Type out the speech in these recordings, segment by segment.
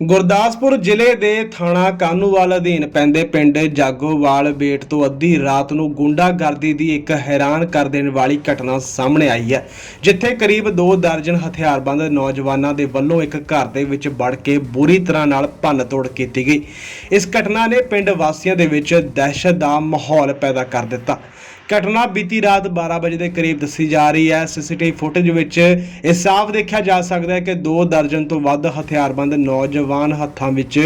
ਗੁਰਦਾਸਪੁਰ ਜ਼ਿਲ੍ਹੇ ਦੇ ਥਾਣਾ ਕਾਨੂੰਵਾਲ ਅਧੀਨ ਪੈਂਦੇ ਪਿੰਡ ਜਾਗੋਵਾਲ ਬੇਟ ਤੋਂ ਅੱਧੀ ਰਾਤ ਨੂੰ ਗੁੰਡਾਗਰਦੀ ਦੀ ਇੱਕ ਹੈਰਾਨ ਕਰ ਦੇਣ ਵਾਲੀ ਘਟਨਾ ਸਾਹਮਣੇ ਆਈ ਹੈ, ਜਿੱਥੇ ਕਰੀਬ 2 ਦਰਜਨ ਹਥਿਆਰਬੰਦ ਨੌਜਵਾਨਾਂ ਦੇ ਵੱਲੋਂ ਇੱਕ ਘਰ ਦੇ ਵਿੱਚ ਵੜ ਕੇ ਬੁਰੀ ਤਰ੍ਹਾਂ ਨਾਲ ਭੰਨਤੋੜ ਕੀਤੀ ਗਈ। ਇਸ ਘਟਨਾ ਨੇ ਪਿੰਡ ਵਾਸੀਆਂ ਦੇ ਵਿੱਚ ਦਹਿਸ਼ਤ ਦਾ ਮਾਹੌਲ ਪੈਦਾ ਕਰ ਦਿੱਤਾ। ਘਟਨਾ ਬੀਤੀ ਰਾਤ 12 ਵਜੇ ਦੇ ਕਰੀਬ ਦੱਸੀ ਜਾ ਰਹੀ ਹੈ। ਸੀਸੀਟੀਵੀ ਫੁਟੇਜ ਵਿੱਚ ਇਹ ਸਾਫ਼ ਦੇਖਿਆ ਜਾ ਸਕਦਾ ਹੈ ਕਿ ਦੋ ਦਰਜਨ ਤੋਂ ਵੱਧ ਹਥਿਆਰਬੰਦ ਨੌਜਵਾਨ ਹੱਥਾਂ ਵਿੱਚ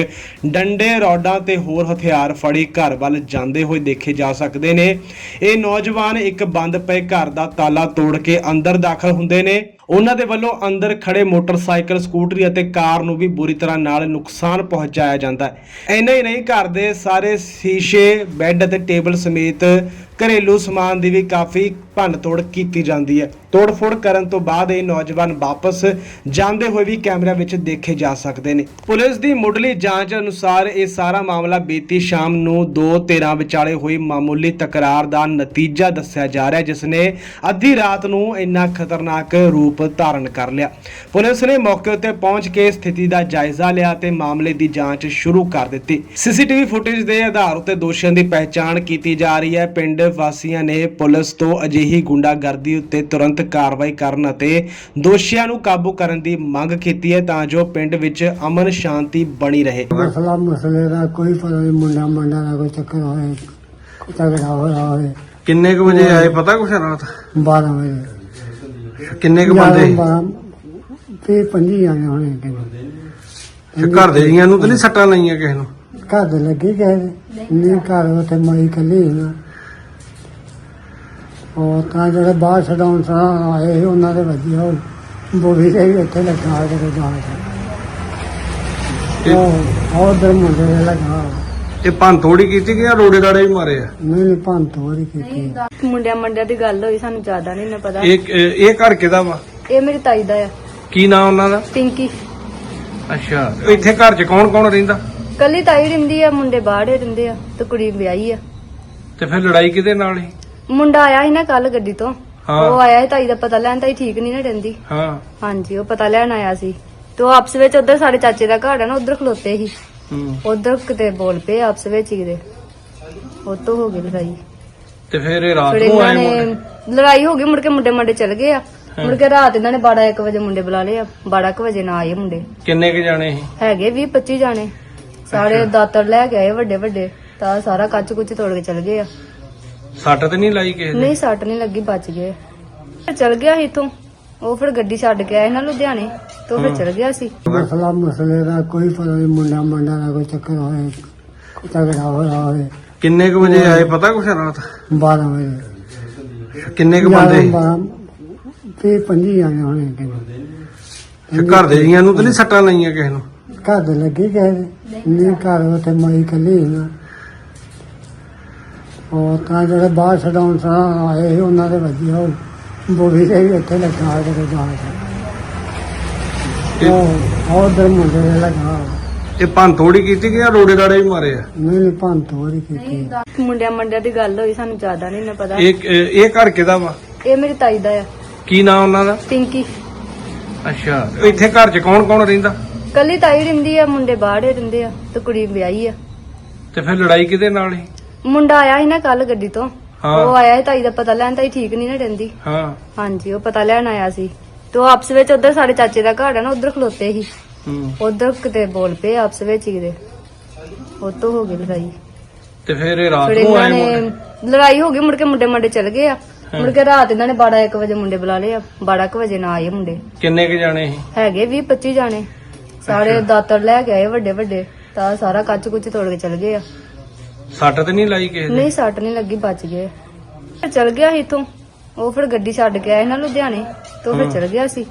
ਡੰਡੇ, ਰੋਡਾਂ ਤੇ ਹੋਰ ਹਥਿਆਰ ਫੜੀ ਘਰ ਵੱਲ ਜਾਂਦੇ ਹੋਏ ਦੇਖੇ ਜਾ ਸਕਦੇ ਨੇ। ਇਹ ਨੌਜਵਾਨ ਇੱਕ ਬੰਦ ਪਏ ਘਰ ਦਾ ਤਾਲਾ ਤੋੜ ਕੇ ਅੰਦਰ ਦਾਖਲ ਹੁੰਦੇ ਨੇ। ਉਹਨਾਂ ਦੇ ਵੱਲੋਂ ਅੰਦਰ ਖੜੇ ਮੋਟਰਸਾਈਕਲ, ਸਕੂਟਰੀ ਅਤੇ ਕਾਰ ਨੂੰ ਵੀ ਬੁਰੀ ਤਰ੍ਹਾਂ ਨਾਲ ਨੁਕਸਾਨ ਪਹੁੰਚਾਇਆ ਜਾਂਦਾ ਹੈ। ਇੰਨਾ ਹੀ ਨਹੀਂ, ਘਰ ਦੇ ਸਾਰੇ ਸ਼ੀਸ਼ੇ, ਬੈੱਡ ਅਤੇ ਟੇਬਲ ਸਮੇਤ ਘਰੇਲੂ ਸਮਾਨ ਦੀ ਵੀ ਕਾਫੀ ਭੰਨਤੋੜ ਕੀਤੀ ਜਾਂਦੀ ਹੈ। ਤੋੜਫੋੜ ਕਰਨ ਤੋਂ ਬਾਅਦ ਇਹ ਨੌਜਵਾਨ ਵਾਪਸ ਜਾਂਦੇ ਹੋਏ ਵੀ ਕੈਮਰਿਆਂ ਵਿੱਚ ਦੇਖੇ ਜਾ ਸਕਦੇ ਨੇ। ਪੁਲਿਸ ਦੀ ਮੁੱਢਲੀ ਜਾਂਚ ਅਨੁਸਾਰ ਇਹ ਸਾਰਾ ਮਾਮਲਾ ਬੀਤੀ ਸ਼ਾਮ ਨੂੰ ਦੋ ਧਿਰਾਂ ਵਿਚਾਲੇ ਹੋਈ ਮਾਮੂਲੀ ਤਕਰਾਰ ਦਾ ਨਤੀਜਾ ਦੱਸਿਆ ਜਾ ਰਿਹਾ ਹੈ, ਜਿਸ ਨੇ ਅੱਧੀ ਰਾਤ ਨੂੰ ਇੰਨਾ ਖਤਰਨਾਕ ਰੂਪ ਧਾਰਨ ਕਰ ਲਿਆ। ਪੁਲਿਸ ਨੇ ਮੌਕੇ ਉੱਤੇ ਪਹੁੰਚ ਕੇ ਸਥਿਤੀ ਦਾ ਜਾਇਜ਼ਾ ਲਿਆ ਤੇ ਮਾਮਲੇ ਦੀ ਜਾਂਚ ਸ਼ੁਰੂ ਕਰ ਦਿੱਤੀ। ਸੀਸੀਟੀਵੀ ਫੁਟੇਜ ਦੇ ਆਧਾਰ ਉੱਤੇ ਦੋਸ਼ੀਆਂ ਦੀ ਪਹਿਚਾਣ ਕੀਤੀ ਜਾ ਰਹੀ ਹੈ। ਪਿੰਡ ਵਾਸੀਆਂ ਨੇ ਪੁਲਿਸ ਤੋਂ ਅਜਿਹੀ ਗੁੰਡਾਗਰਦੀ ਉੱਤੇ ਤੁਰੰਤ ਕਾਰਵਾਈ ਕਰਨ ਅਤੇ ਦੋਸ਼ੀਆਂ ਨੂੰ ਕਾਬੂ ਕਰਨ ਦੀ ਮੰਗ ਕੀਤੀ ਹੈ ਤਾਂ ਜੋ ਪਿੰਡ ਵਿੱਚ ਅਮਨ ਸ਼ਾਂਤੀ ਬਣੀ ਰਹੇ। ਮਸਲਾ ਮਸਲੇ ਦਾ ਕੋਈ ਪਤਾ ਨਹੀਂ ਮੁੰਡਾ ਮੰਡਾ ਦਾ ਕੋਈ ਚੱਕਰ ਹੋਏ ਤਗੜਾ ਹੋਇਆ ਹੋਵੇ ਕਿੰਨੇ ਕੁ ਵਜੇ ਆਏ ਪਤਾ ਕੁਛ ਰਾਤ? 12 ਵਜੇ। ਕਿੰਨੇ ਕੁ ਬੰਦੇ? ਤੇ ਪੰਜੀ ਜਾਣੇ ਹੋਣੇ ਕਿੰਨੇ ਤੇ ਘਰ ਦੇ ਜੀਆਂ ਨੂੰ ਤਾਂ ਨਹੀਂ ਸੱਟਾਂ ਲਾਈਆਂ ਕਿਸੇ ਨੂੰ? ਘਰ ਦੇ ਲੱਗੇ ਗਏ ਨਹੀਂ ਘਰ ਉੱਤੇ ਮਈ ਕੱਲੀ ਨਾ। ਉਹ ਤਾਂ ਜਿਹੜੇ ਬਾਹਰ ਛਡਾਉਣ ਸਾਂ ਆਏ ਸੀ, ਉਹਨਾਂ ਦੇ ਵਧੀਆ ਉਹ ਬੋਲੀ ਦੇ ਵੀ ਇੱਥੇ ਲੱਗਾ ਕੇ। ਜਾਣ ਉਹ ਉਧਰ ਮੁੰਡੇ ਦੇ ਲੱਗਾ। ਇਹ ਭੰਨ ਥੋੜੀ ਕੀਤੀ ਕਿ ਆ ਰੋੜੇ ਰਾੜੇ ਵੀ ਮਾਰੇ ਆ? ਨਹੀਂ ਨਹੀਂ ਭੰਨ ਤੋੜੀ ਕੀਤੀ। ਮੁੰਡਿਆਂ ਮੰਡਿਆਂ ਦੀ ਗੱਲ ਹੋਈ ਸਾਨੂੰ ਜ਼ਿਆਦਾ ਨਹੀਂ ਨਾ ਪਤਾ। ਇਹ ਇਹ ਘਰ ਕਿਹਦਾ ਵਾ? ਇਹ ਮੇਰੀ ਤਾਈ ਦਾ ਆ। ਕੀ ਨਾਮ ਉਹਨਾਂ ਦਾ? ਪਿੰਕੀ। ਅੱਛਾ ਇੱਥੇ ਘਰ 'ਚ ਕੌਣ ਕੌਣ ਰਹਿੰਦਾ? ਕੱਲੀ ਤਾਈ ਰਹਿੰਦੀ ਆ ਮੁੰਡੇ ਬਾਹਰੇ ਰਹਿੰਦੇ ਆ ਤੇ ਕੁੜੀ ਵਿਆਹੀ ਆ। ਤੇ ਫਿਰ ਲੜਾਈ ਕਿਹਦੇ ਨਾਲ ਸੀ? ਮੁੰਡਾ ਆਇਆ ਸੀ ਨਾ ਕੱਲ ਗੱਡੀ ਤੋਂ। ਹਾਂ। ਉਹ ਆਇਆ ਸੀ ਤਾਈ ਦਾ ਪਤਾ ਲੈਣ ਤਾਈ ਠੀਕ ਨਹੀਂ ਨਾ ਰਹਿੰਦੀ। ਹਾਂ। ਹਾਂਜੀ ਉਹ ਪਤਾ ਲੈਣ ਆਇਆ ਸੀ। ਤੇ ਉਹ ਆਪਸ ਵਿੱਚ ਉਧਰ ਸਾਡੇ ਚਾਚੇ ਦਾ ਘਰ ਆ ਨਾ ਉਧਰ ਖਲੋਤੇ ਸੀ। ਹੂੰ। ਉਧਰ ਕਿਤੇ ਬੋਲ ਪਏ ਆਪਸ ਵਿੱਚ ਹੀ ਕਿਤੇ। ਉਹ ਤੋਂ ਹੋ ਗਈ ਲੜਾਈ। ਤੇ ਫਿਰ ਇਹ ਰਾਤ ਫਿਰ ਨੂੰ ਇਹਨਾਂ ਆਏ ਨੇ ਮੁੰਡੇ ਲੜਾਈ ਹੋ ਗਈ ਮੁੜ ਕੇ ਮੁੰਡੇ ਮੰਡੇ ਚਲ ਗਏ ਆ। ਮੁੜ ਕੇ ਰਾਤ ਇਹਨਾਂ ਨੇ 12 1 ਵਜੇ ਮੁੰਡੇ ਬੁਲਾ ਲਏ ਆ। 12 1 ਵਜੇ ਨਾ ਆਏ ਮੁੰਡੇ। ਕਿੰਨੇ ਕੁ ਜਾਣੇ ਸੀ? ਹੈਗੇ 20 25 ਜਾਣੇ। ਸਾਰੇ ਦਾਤਰ ਲੈ ਕੇ ਆਏ ਵੱਡੇ ਵੱਡੇ। ਤਾਂ ਸਾਰਾ ਕੱਚ ਕੁੱਚ ਤੋੜ ਕੇ ਚਲ ਗਏ ਆ। ਸੱਟ ਤੇ ਨਹੀਂ ਲਾਈ ਕਿਸੇ ਦੇ ਨਹੀਂ ਸੱਟ ਨਹੀਂ ਲੱਗੀ ਬਚ ਗਏ। ਫਿਰ ਚਲ ਗਿਆ ਸੀ ਇੱਥੋਂ। ਉਹ ਫਿਰ ਗੱਡੀ ਛੱਡ ਕੇ ਆਏ ਨਾ ਲੁਧਿਆਣੇ ਤੋਂ ਫਿਰ ਚਲ ਗਿਆ ਸੀ। ਮਸਲਾ ਮਸਲੇ ਦਾ ਕੋਈ ਪਤਾ ਨਹੀਂ ਮੁੰਡਾ ਮੰਡਾ ਦਾ ਕੋਈ ਚੱਕਰ ਹੋਏ ਤਗੜਾ ਹੋਇਆ ਹੋਵੇ। ਕਿੰਨੇ ਕੁ ਵਜੇ ਆਏ ਪਤਾ ਕੁਛ ਰਾਤ? 12 ਵਜੇ। ਕਿੰਨੇ ਕੁ ਬੰਦੇ? ਤੇ ਪੰਜੀ ਜਾਣੇ ਹੋਣੇ ਕਿੰਨੇ ਘਰ ਦੇ ਜੀਆਂ ਨੂੰ ਤਾਂ ਨਹੀਂ ਸੱਟਾਂ ਲਾਈਆਂ ਕਿਸੇ ਨੂੰ? ਘਰ ਦੇ ਲੱਗੇ ਗਏ ਨਹੀਂ ਘਰ ਉੱਤੇ ਮਈ ਕੱਲੀ ਨਾ। ਉਹ ਤਾਂ ਜਿਹੜੇ ਬਾਹਰ ਛਡਾਉਣ ਸਾਂ ਆਏ ਸੀ, ਉਹਨਾਂ ਦੇ ਵਧੀਆ ਉਹ ਬੋਲੀ ਦੇ ਵੀ ਇੱਥੇ ਲੱਗਾ ਕੇ। ਜਾਣ ਉਹ ਉਧਰ ਮੁੰਡੇ ਦੇ ਲੱਗਾ ਇਹ ਭੰਨ ਥੋੜੀ ਕੀਤੀ ਕਿ ਆ ਰੋੜੇ ਰਾੜੇ ਵੀ ਮਾਰੇ ਆ? ਨਹੀਂ ਨਹੀਂ ਭੰਨ ਤੋੜੀ ਕੀਤੀ। ਮੁੰਡਿਆਂ ਮੰਡਿਆਂ ਦੀ ਗੱਲ ਹੋਈ ਸਾਨੂੰ ਜ਼ਿਆਦਾ ਨਹੀਂ ਨਾ ਪਤਾ। ਇਹ ਇਹ ਘਰ ਕਿਹਦਾ ਵਾ? ਇਹ ਮੇਰੀ ਤਾਈ ਦਾ ਆ। ਕੀ ਨਾਮ ਉਹਨਾਂ ਦਾ? ਪਿੰਕੀ। ਅੱਛਾ ਇੱਥੇ ਘਰ 'ਚ ਕੌਣ ਕੌਣ ਰਹਿੰਦਾ? ਕੱਲੀ ਤਾਈ ਰਹਿੰਦੀ ਆ ਮੁੰਡੇ ਬਾਹਰੇ ਰਹਿੰਦੇ ਆ ਤੇ ਕੁੜੀ ਵਿਆਹੀ ਆ। ਤੇ ਫਿਰ ਲੜਾਈ ਕਿਹਦੇ ਨਾਲ ਸੀ? ਮੁੰਡਾ ਆਇਆ ਸੀ ਨਾ ਕੱਲ ਗੱਡੀ ਤੋਂ। ਹਾਂ। ਉਹ ਆਇਆ ਸੀ ਤਾਈ ਦਾ ਪਤਾ ਲੈਣ ਤਾਈ ਠੀਕ ਨਹੀਂ ਨਾ ਰਹਿੰਦੀ। ਹਾਂ। ਹਾਂਜੀ ਉਹ ਪਤਾ ਲੈਣ ਆਇਆ ਸੀ। ਤੇ ਉਹ ਆਪਸ ਵਿੱਚ ਉਧਰ ਸਾਡੇ ਚਾਚੇ ਦਾ ਘਰ ਆ ਨਾ ਉਧਰ ਖਲੋਤੇ ਸੀ। ਹੂੰ। ਉਧਰ ਕਿਤੇ ਬੋਲ ਪਏ ਆਪਸ ਵਿੱਚ ਹੀ ਕਿਤੇ। ਉਹ ਤੋਂ ਹੋ ਗਈ ਲੜਾਈ। ਤੇ ਫਿਰ ਇਹ ਰਾਤ ਫਿਰ ਨੂੰ ਇਹਨਾਂ ਆਏ ਨੇ ਮੁੰਡੇ? ਲੜਾਈ ਹੋ ਗਈ ਮੁੜ ਕੇ ਮੁੰਡੇ ਮੰਡੇ ਚਲ ਗਏ ਆ। ਮੁੜ ਕੇ ਰਾਤ ਇਹਨਾਂ ਨੇ 12 1 ਵਜੇ ਮੁੰਡੇ ਬੁਲਾ ਲਏ ਆ। 12 1 ਵਜੇ ਨਾ ਆਏ ਮੁੰਡੇ। ਕਿੰਨੇ ਕੁ ਜਾਣੇ ਸੀ? ਹੈਗੇ 20 25 ਜਾਣੇ। ਸਾਰੇ ਦਾਤਰ ਲੈ ਕੇ ਆਏ ਵੱਡੇ ਵੱਡੇ। ਤਾਂ ਸਾਰਾ ਕੱਚ ਕੁੱਚ ਤੋੜ ਕੇ ਚਲ ਗਏ ਆ। ਸੱਟ ਤੇ ਨਹੀਂ ਲਾਈ ਕਿਸੇ ਦੇ? ਨਹੀਂ ਸੱਟ ਨਹੀਂ ਲੱਗੀ ਬਚ ਗਏ। ਫਿਰ ਚਲ ਗਿਆ ਸੀ ਇੱਥੋਂ। ਉਹ ਫਿਰ ਗੱਡੀ ਛੱਡ ਕੇ ਆਏ ਨਾ ਲੁਧਿਆਣੇ ਤੋਂ ਫਿਰ ਚਲ ਗਿਆ ਸੀ।